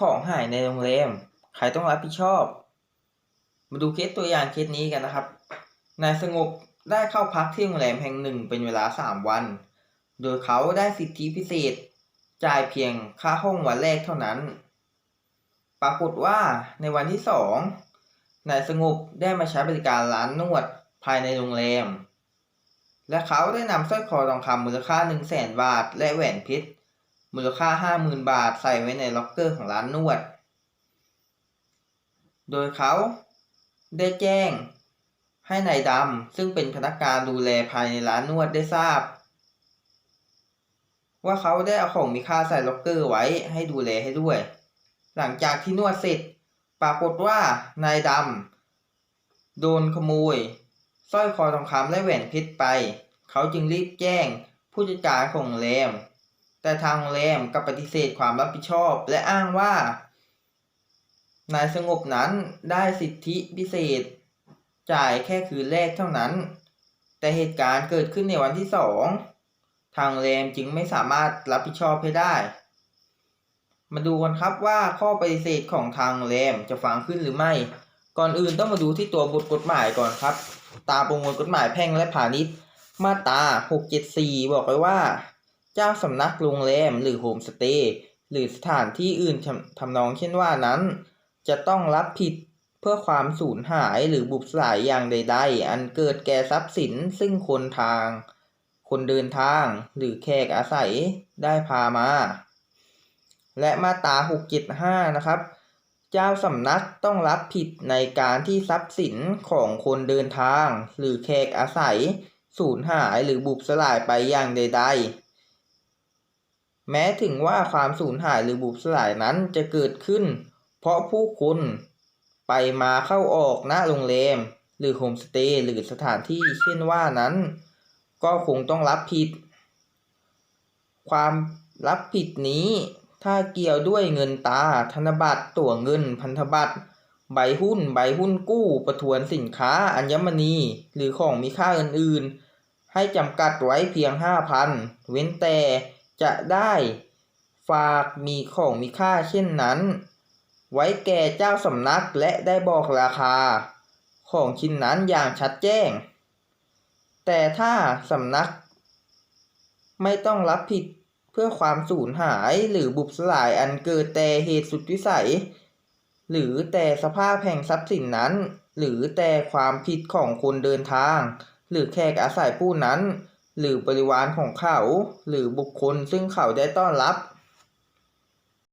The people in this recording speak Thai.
ของหายในโรงแรม ใครต้องรับผิดชอบ มาดูเคสตัวอย่างเคสนี้กันนะครับ นายสงบได้เข้าพักที่โรงแรมแห่งหนึ่งเป็นเวลาสามวัน โดยเขาได้สิทธิพิเศษ จ่ายเพียงค่าห้องวันแรกเท่านั้น ปรากฏว่าในวันที่สองนายสงบได้มาใช้บริการร้านนวดภายในโรงแรม และเขาได้นำสร้อยคอทองคำมูลค่า1 0 0 0 0แสนบาท และแหวนเพชร มูลค่า 50,000 บาทใส่ไว้ในล็อกเกอร์ของร้านนวด โดยเขาได้แจ้งให้นายดำซึ่งเป็นพนักงานดูแลภายในร้านนวดได้ทราบ ว่าเขาได้เอาของมีค่าใส่ล็อกเกอร์ไว้ให้ดูแลให้ด้วย หลังจากที่นวดเสร็จ ปรากฏว่านายดำโดนขโมยสร้อยคอทองคำและแหวนเพชรไป เขาจึงรีบแจ้งผู้จัดการของโรงแรม แต่ทางโรงแรมก็ปฏิเสธความรับผิดชอบ และอ้างว่า นายสงบนั้นได้สิทธิพิเศษ จ่ายแค่คืนแรกเท่านั้น แต่เหตุการณ์เกิดขึ้นในวันที่สองทางโรงแรมจึงไม่สามารถรับผิดชอบให้ได้ มาดูกันครับว่าข้อปฏิเสธของทางโรงแรมจะฟังขึ้นหรือไม่ ก่อนอื่นต้องมาดูที่ตัวบทกฎหมายก่อนครับ ตามประมวลกฎหมายแพ่งและพาณิชย์มาตรา674 บอกไว้ว่า เจ้าสำนักโรงแรมหรือโฮมสเตย์หรือสถานที่อื่นทำนองเช่นว่านั้น จะต้องรับผิดเพื่อความสูญหายหรือบุบสลายอย่างใด ๆ อันเกิดแก่ทรัพย์สินซึ่งคนทาง คนเดินทางหรือแขกอาศัยได้พามา และมาตรา675 นะครับ เจ้าสำนักต้องรับผิดในการที่ทรัพย์สินของคนเดินทาง หรือแขกอาศัยสูญหายหรือบุบสลายไปอย่างใด ๆ แม้ถึงว่าความสูญหายหรือบุบสลายนั้นจะเกิดขึ้น เพราะผู้คนไปมาเข้าออกณโรงแรม หรือโฮมสเตย์หรือสถานที่เช่นว่านั้น ก็คงต้องรับผิด ความรับผิดนี้ถ้าเกี่ยวด้วยเงินตา ธนบัตรตั๋วเงิน พันธบัตรใบหุ้น ใบหุ้นกู้ ประทวนสินค้า อัญมณี หรือของมีค่าอื่นๆ ให้จำกัดไว้เพียง 5,000 เว้นแต่ จะได้ฝากมีของมีค่าเช่นนั้น ไว้แก่เจ้าสำนักและได้บอกราคา ของชิ้นนั้นอย่างชัดแจ้ง แต่ถ้าสำนัก ไม่ต้องรับผิดเพื่อความสูญหายหรือบุบสลายอันเกิดแต่เหตุสุดวิสัย หรือแต่สภาพแห่งทรัพย์สินนั้น หรือแต่ความผิดของคนเดินทาง หรือแขกอาศัยผู้นั้น หรือบริวารของเขา หรือบุคคลซึ่งเขาได้ต้อนรับ